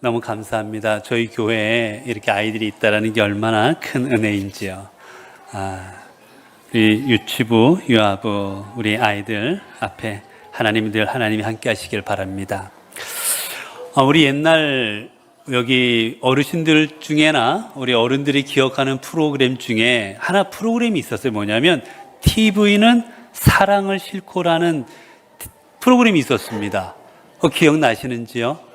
너무 감사합니다. 저희 교회에 이렇게 아이들이 있다라는 게 얼마나 큰 은혜인지요. 아, 우리 유치부, 유아부, 우리 아이들 앞에 하나님이 늘 하나님이 함께 하시길 바랍니다. 아, 우리 옛날 여기 어르신들 중에나 우리 어른들이 기억하는 프로그램 중에 하나 프로그램이 있었어요. 뭐냐면 TV는 사랑을 싣고라는 프로그램이 있었습니다. 그 기억나시는지요?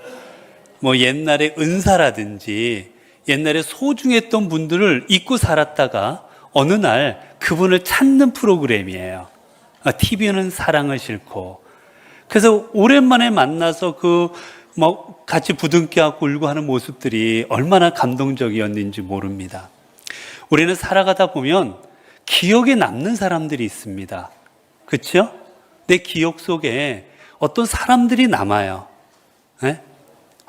뭐 옛날에 은사라든지 옛날에 소중했던 분들을 잊고 살았다가 어느 날 그분을 찾는 프로그램이에요. TV는 사랑을 싣고. 그래서 오랜만에 만나서 그 뭐 같이 부둥켜갖고 울고 하는 모습들이 얼마나 감동적이었는지 모릅니다. 우리는 살아가다 보면 기억에 남는 사람들이 있습니다. 그렇죠? 내 기억 속에 어떤 사람들이 남아요. 네?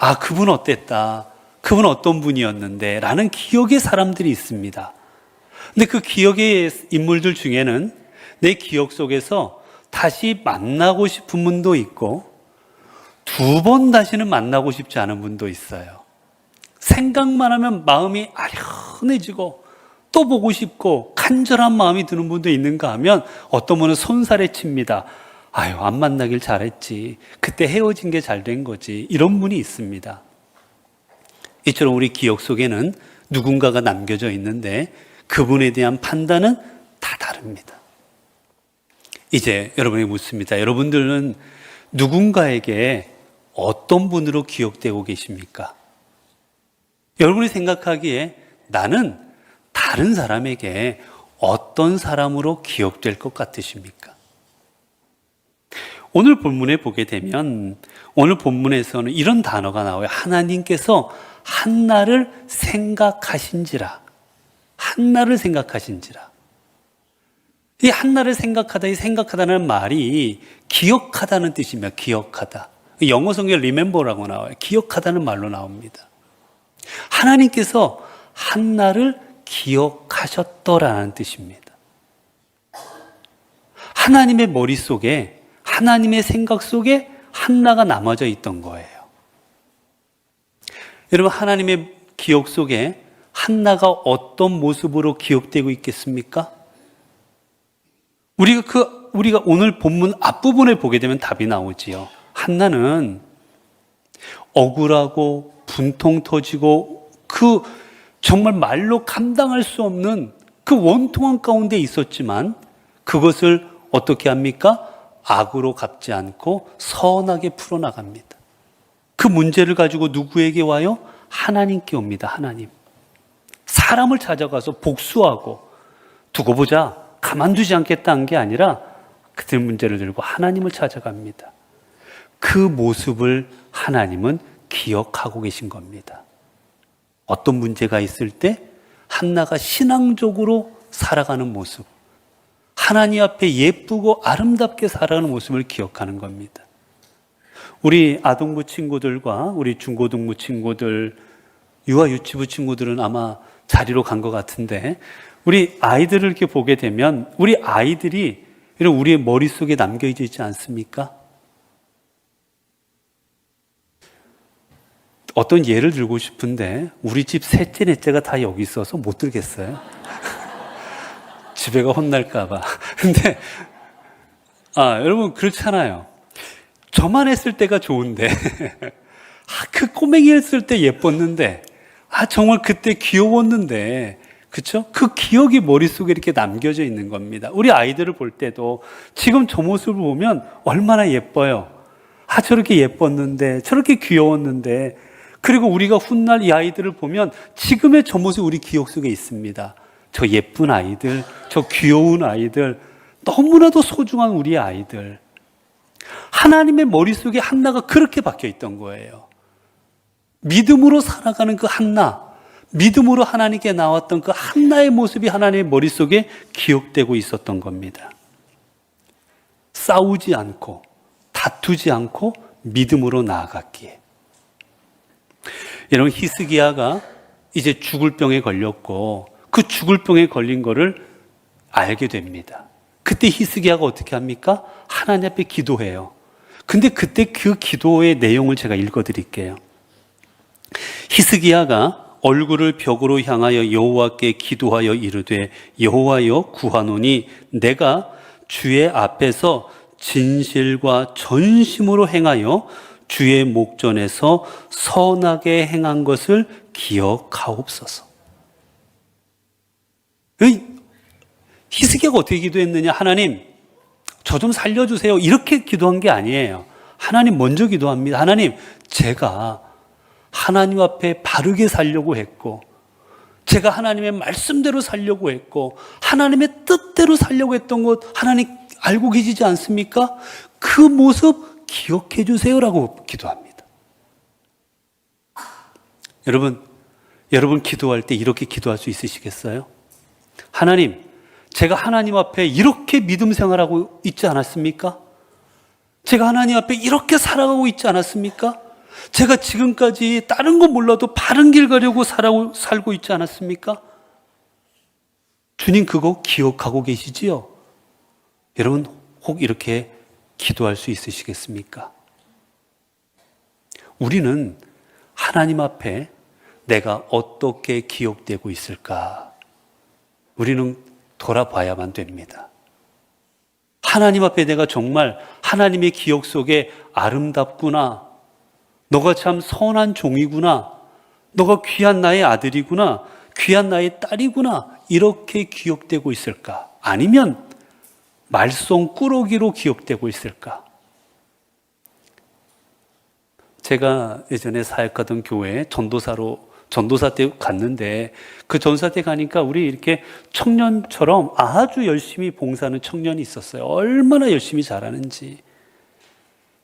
아, 그분 어땠다. 그분 어떤 분이었는데. 라는 기억의 사람들이 있습니다. 근데 그 기억의 인물들 중에는 내 기억 속에서 다시 만나고 싶은 분도 있고, 두 번 다시는 만나고 싶지 않은 분도 있어요. 생각만 하면 마음이 아련해지고, 또 보고 싶고, 간절한 마음이 드는 분도 있는가 하면, 어떤 분은 손살에 칩니다. 아유, 안 만나길 잘했지. 그때 헤어진 게 잘 된 거지. 이런 분이 있습니다. 이처럼 우리 기억 속에는 누군가가 남겨져 있는데 그분에 대한 판단은 다 다릅니다. 이제 여러분이 묻습니다. 여러분들은 누군가에게 어떤 분으로 기억되고 계십니까? 여러분이 생각하기에 나는 다른 사람에게 어떤 사람으로 기억될 것 같으십니까? 오늘 본문에 보게 되면 오늘 본문에서는 이런 단어가 나와요. 하나님께서 한나를 생각하신지라. 한나를 생각하신지라. 이 한나를 생각하다, 이 생각하다는 말이 기억하다는 뜻입니다. 기억하다. 영어 성경 remember라고 나와요. 기억하다는 말로 나옵니다. 하나님께서 한나를 기억하셨더라는 뜻입니다. 하나님의 머릿속에 하나님의 생각 속에 한나가 남아져 있던 거예요. 여러분, 하나님의 기억 속에 한나가 어떤 모습으로 기억되고 있겠습니까? 우리가 그, 우리가 오늘 본문 앞부분에 보게 되면 답이 나오지요. 한나는 억울하고 분통 터지고 그 정말 말로 감당할 수 없는 그 원통한 가운데 있었지만 그것을 어떻게 합니까? 악으로 갚지 않고 선하게 풀어나갑니다. 그 문제를 가지고 누구에게 와요? 하나님께 옵니다. 하나님. 사람을 찾아가서 복수하고 두고 보자. 가만두지 않겠다 한게 아니라 그들 문제를 들고 하나님을 찾아갑니다. 그 모습을 하나님은 기억하고 계신 겁니다. 어떤 문제가 있을 때 한나가 신앙적으로 살아가는 모습, 하나님 앞에 예쁘고 아름답게 살아가는 모습을 기억하는 겁니다. 우리 아동부 친구들과 우리 중고등부 친구들, 유아 유치부 친구들은 아마 자리로 간 것 같은데, 우리 아이들을 이렇게 보게 되면, 우리 아이들이 이런 우리의 머릿속에 남겨져 있지 않습니까? 어떤 예를 들고 싶은데, 우리 집 셋째, 넷째가 다 여기 있어서 못 들겠어요. 집에가 혼날까봐. 근데, 아, 여러분, 그렇잖아요. 저만 했을 때가 좋은데, 아, 그 꼬맹이 했을 때 예뻤는데, 아, 정말 그때 귀여웠는데, 그쵸? 그 기억이 머릿속에 이렇게 남겨져 있는 겁니다. 우리 아이들을 볼 때도 지금 저 모습을 보면 얼마나 예뻐요. 아, 저렇게 예뻤는데, 저렇게 귀여웠는데, 그리고 우리가 훗날 이 아이들을 보면 지금의 저 모습이 우리 기억 속에 있습니다. 저 예쁜 아이들, 저 귀여운 아이들, 너무나도 소중한 우리 아이들. 하나님의 머릿속에 한나가 그렇게 박혀 있던 거예요. 믿음으로 살아가는 그 한나, 믿음으로 하나님께 나왔던 그 한나의 모습이 하나님의 머릿속에 기억되고 있었던 겁니다. 싸우지 않고, 다투지 않고, 믿음으로 나아갔기에. 여러분, 히스기야가 이제 죽을 병에 걸렸고, 그 죽을 병에 걸린 거를 알게 됩니다. 그때 히스기야가 어떻게 합니까? 하나님 앞에 기도해요. 근데 그때 그 기도의 내용을 제가 읽어 드릴게요. 히스기야가 얼굴을 벽으로 향하여 여호와께 기도하여 이르되 여호와여 구하노니 내가 주의 앞에서 진실과 전심으로 행하여 주의 목전에서 선하게 행한 것을 기억하옵소서. 이 히스기야가 어떻게 기도했느냐? 하나님, 저 좀 살려주세요. 이렇게 기도한 게 아니에요. 하나님 먼저 기도합니다. 하나님, 제가 하나님 앞에 바르게 살려고 했고, 제가 하나님의 말씀대로 살려고 했고, 하나님의 뜻대로 살려고 했던 것 하나님 알고 계시지 않습니까? 그 모습 기억해 주세요라고 기도합니다. 여러분, 여러분 기도할 때 이렇게 기도할 수 있으시겠어요? 하나님, 제가 하나님 앞에 이렇게 믿음 생활하고 있지 않았습니까? 제가 하나님 앞에 이렇게 살아가고 있지 않았습니까? 제가 지금까지 다른 거 몰라도 바른 길 가려고 살고 있지 않았습니까? 주님 그거 기억하고 계시지요? 여러분 혹 이렇게 기도할 수 있으시겠습니까? 우리는 하나님 앞에 내가 어떻게 기억되고 있을까? 우리는 돌아봐야만 됩니다. 하나님 앞에 내가 정말 하나님의 기억 속에 아름답구나. 너가 참 선한 종이구나. 너가 귀한 나의 아들이구나. 귀한 나의 딸이구나. 이렇게 기억되고 있을까? 아니면 말썽 꾸러기로 기억되고 있을까? 제가 예전에 사역하던 교회에 전도사로 전도사 때 갔는데 그 전사 때 가니까 우리 이렇게 청년처럼 아주 열심히 봉사하는 청년이 있었어요. 얼마나 열심히 잘하는지.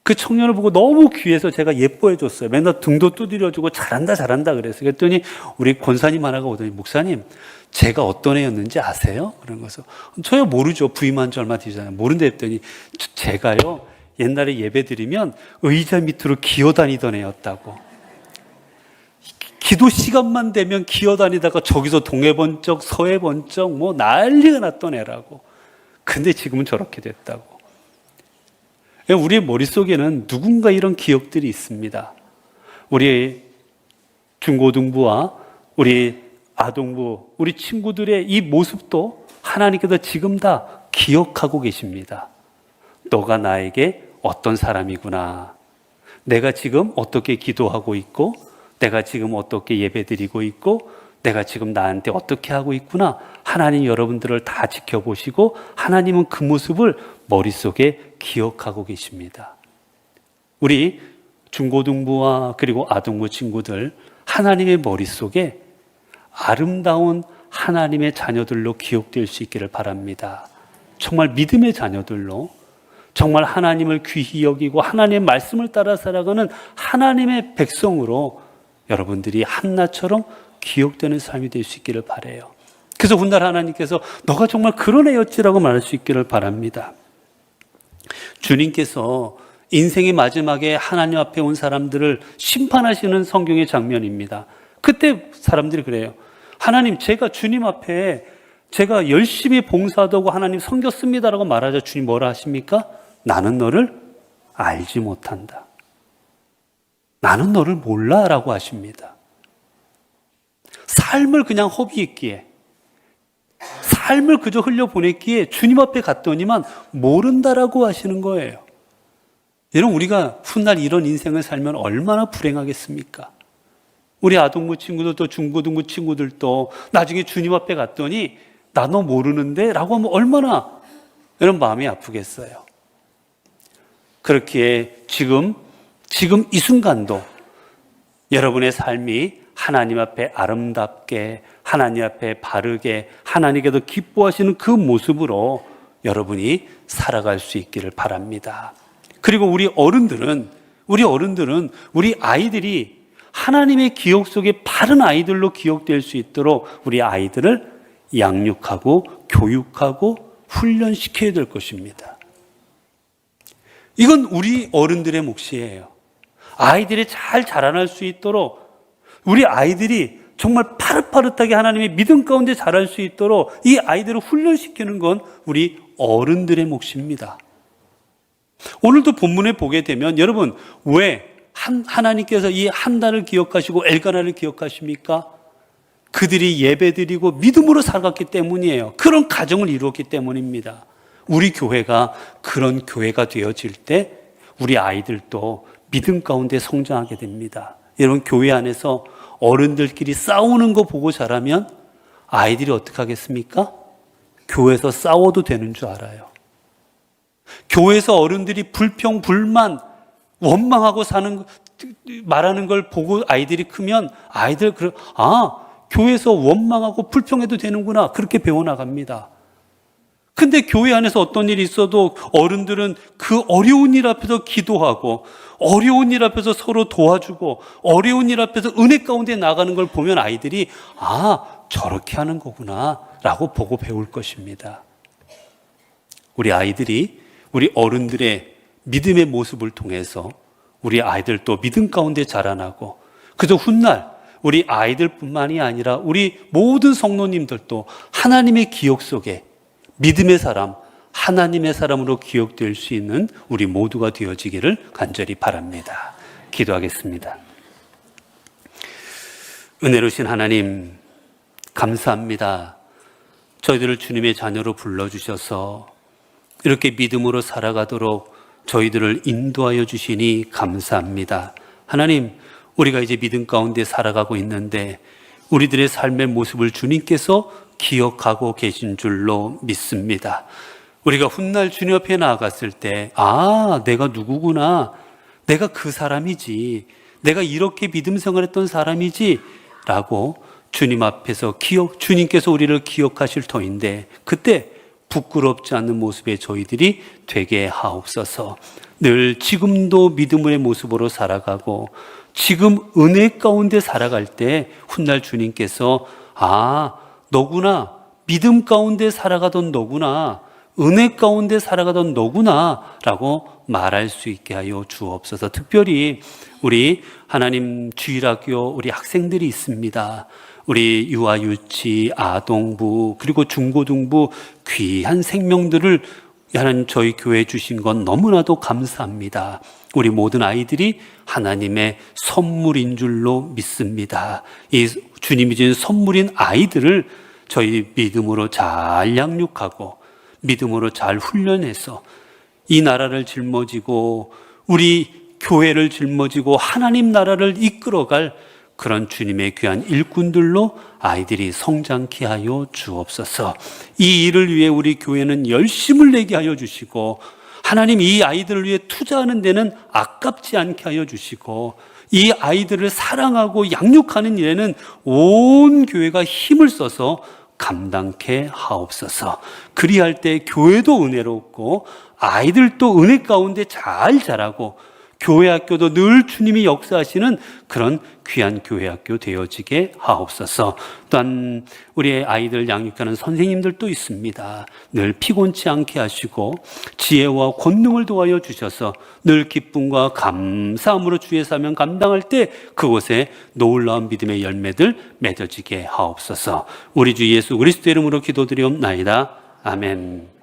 그 청년을 보고 너무 귀해서 제가 예뻐해 줬어요. 맨날 등도 두드려주고 잘한다 잘한다 그래서 그랬더니 우리 권사님 하나가 오더니 목사님 제가 어떤 애였는지 아세요? 그런 거서 저야 모르죠. 부임한 지 얼마 되잖아요. 모른다 했더니 제가요 옛날에 예배 드리면 의자 밑으로 기어 다니던 애였다고. 기도 시간만 되면 기어다니다가 저기서 동해 번쩍 서해 번쩍 뭐 난리가 났던 애라고. 근데 지금은 저렇게 됐다고. 우리의 머릿속에는 누군가 이런 기억들이 있습니다. 우리 중고등부와 우리 아동부, 우리 친구들의 이 모습도 하나님께서 지금 다 기억하고 계십니다. 너가 나에게 어떤 사람이구나. 내가 지금 어떻게 기도하고 있고, 내가 지금 어떻게 예배드리고 있고, 내가 지금 나한테 어떻게 하고 있구나. 하나님 여러분들을 다 지켜보시고, 하나님은 그 모습을 머릿속에 기억하고 계십니다. 우리 중고등부와 그리고 아동부 친구들, 하나님의 머릿속에 아름다운 하나님의 자녀들로 기억될 수 있기를 바랍니다. 정말 믿음의 자녀들로 정말 하나님을 귀히 여기고 하나님의 말씀을 따라 살아가는 하나님의 백성으로 여러분들이 한나처럼 기억되는 삶이 될 수 있기를 바래요. 그래서 훗날 하나님께서 너가 정말 그런 애였지라고 말할 수 있기를 바랍니다. 주님께서 인생의 마지막에 하나님 앞에 온 사람들을 심판하시는 성경의 장면입니다. 그때 사람들이 그래요. 하나님, 제가 주님 앞에 제가 열심히 봉사하고 하나님 섬겼습니다라고 말하자 주님 뭐라 하십니까? 나는 너를 알지 못한다. 나는 너를 몰라 라고 하십니다. 삶을 그냥 허비했기에, 삶을 그저 흘려보냈기에 주님 앞에 갔더니만 모른다라고 하시는 거예요. 여러분, 우리가 훗날 이런 인생을 살면 얼마나 불행하겠습니까? 우리 아동부 친구들도 중고등부 친구들도 나중에 주님 앞에 갔더니 나 너 모르는데 라고 하면 얼마나 이런 마음이 아프겠어요. 그렇기에 지금, 지금 이 순간도 여러분의 삶이 하나님 앞에 아름답게, 하나님 앞에 바르게, 하나님께도 기뻐하시는 그 모습으로 여러분이 살아갈 수 있기를 바랍니다. 그리고 우리 어른들은, 우리 어른들은 우리 아이들이 하나님의 기억 속에 바른 아이들로 기억될 수 있도록 우리 아이들을 양육하고 교육하고 훈련시켜야 될 것입니다. 이건 우리 어른들의 몫이에요. 아이들이 잘 자라날 수 있도록 우리 아이들이 정말 파릇파릇하게 하나님의 믿음 가운데 자랄 수 있도록 이 아이들을 훈련시키는 건 우리 어른들의 몫입니다. 오늘도 본문에 보게 되면 여러분 왜 한, 하나님께서 이한 달을 기억하시고 엘가나를 기억하십니까? 그들이 예배드리고 믿음으로 살아갔기 때문이에요. 그런 가정을 이루었기 때문입니다. 우리 교회가 그런 교회가 되어질 때 우리 아이들도 믿음 가운데 성장하게 됩니다. 여러분 교회 안에서 어른들끼리 싸우는 거 보고 자라면 아이들이 어떻게 하겠습니까? 교회에서 싸워도 되는 줄 알아요. 교회에서 어른들이 불평, 불만, 원망하고 사는, 말하는 걸 보고 아이들이 크면 아이들, 그러, 아, 교회에서 원망하고 불평해도 되는구나. 그렇게 배워 나갑니다. 근데 교회 안에서 어떤 일이 있어도 어른들은 그 어려운 일 앞에서 기도하고 어려운 일 앞에서 서로 도와주고 어려운 일 앞에서 은혜 가운데 나가는 걸 보면 아이들이 아, 저렇게 하는 거구나 라고 보고 배울 것입니다. 우리 아이들이 우리 어른들의 믿음의 모습을 통해서 우리 아이들도 믿음 가운데 자라나고 그저 훗날 우리 아이들뿐만이 아니라 우리 모든 성도님들도 하나님의 기억 속에 믿음의 사람, 하나님의 사람으로 기억될 수 있는 우리 모두가 되어지기를 간절히 바랍니다. 기도하겠습니다. 은혜로신 하나님, 감사합니다. 저희들을 주님의 자녀로 불러주셔서 이렇게 믿음으로 살아가도록 저희들을 인도하여 주시니 감사합니다. 하나님, 우리가 이제 믿음 가운데 살아가고 있는데 우리들의 삶의 모습을 주님께서 기억하고 계신 줄로 믿습니다. 우리가 훗날 주님 옆에 나아갔을 때, 아, 내가 누구구나. 내가 그 사람이지. 내가 이렇게 믿음 생활했던 사람이지. 라고 주님 앞에서 기억, 주님께서 우리를 기억하실 터인데, 그때 부끄럽지 않는 모습의 저희들이 되게 하옵소서. 늘 지금도 믿음의 모습으로 살아가고, 지금 은혜 가운데 살아갈 때 훗날 주님께서 아, 너구나. 믿음 가운데 살아가던 너구나. 은혜 가운데 살아가던 너구나. 라고 말할 수 있게 하여 주옵소서. 특별히 우리 하나님 주일학교 우리 학생들이 있습니다. 우리 유아 유치, 아동부, 그리고 중고등부 귀한 생명들을 하나님 저희 교회에 주신 건 너무나도 감사합니다. 우리 모든 아이들이 하나님의 선물인 줄로 믿습니다. 이 주님이 주신 선물인 아이들을 저희 믿음으로 잘 양육하고 믿음으로 잘 훈련해서 이 나라를 짊어지고 우리 교회를 짊어지고 하나님 나라를 이끌어갈 그런 주님의 귀한 일꾼들로 아이들이 성장케 하여 주옵소서. 이 일을 위해 우리 교회는 열심을 내게 하여 주시고 하나님 이 아이들을 위해 투자하는 데는 아깝지 않게 하여 주시고 이 아이들을 사랑하고 양육하는 일에는 온 교회가 힘을 써서 감당케 하옵소서. 그리할 때 교회도 은혜롭고 아이들도 은혜 가운데 잘 자라고 교회 학교도 늘 주님이 역사하시는 그런 귀한 교회 학교 되어지게 하옵소서. 또한 우리의 아이들 양육하는 선생님들도 있습니다. 늘 피곤치 않게 하시고 지혜와 권능을 도와여 주셔서 늘 기쁨과 감사함으로 주의 사명 감당할 때 그곳에 놀라운 믿음의 열매들 맺어지게 하옵소서. 우리 주 예수 그리스도 이름으로 기도드리옵나이다. 아멘.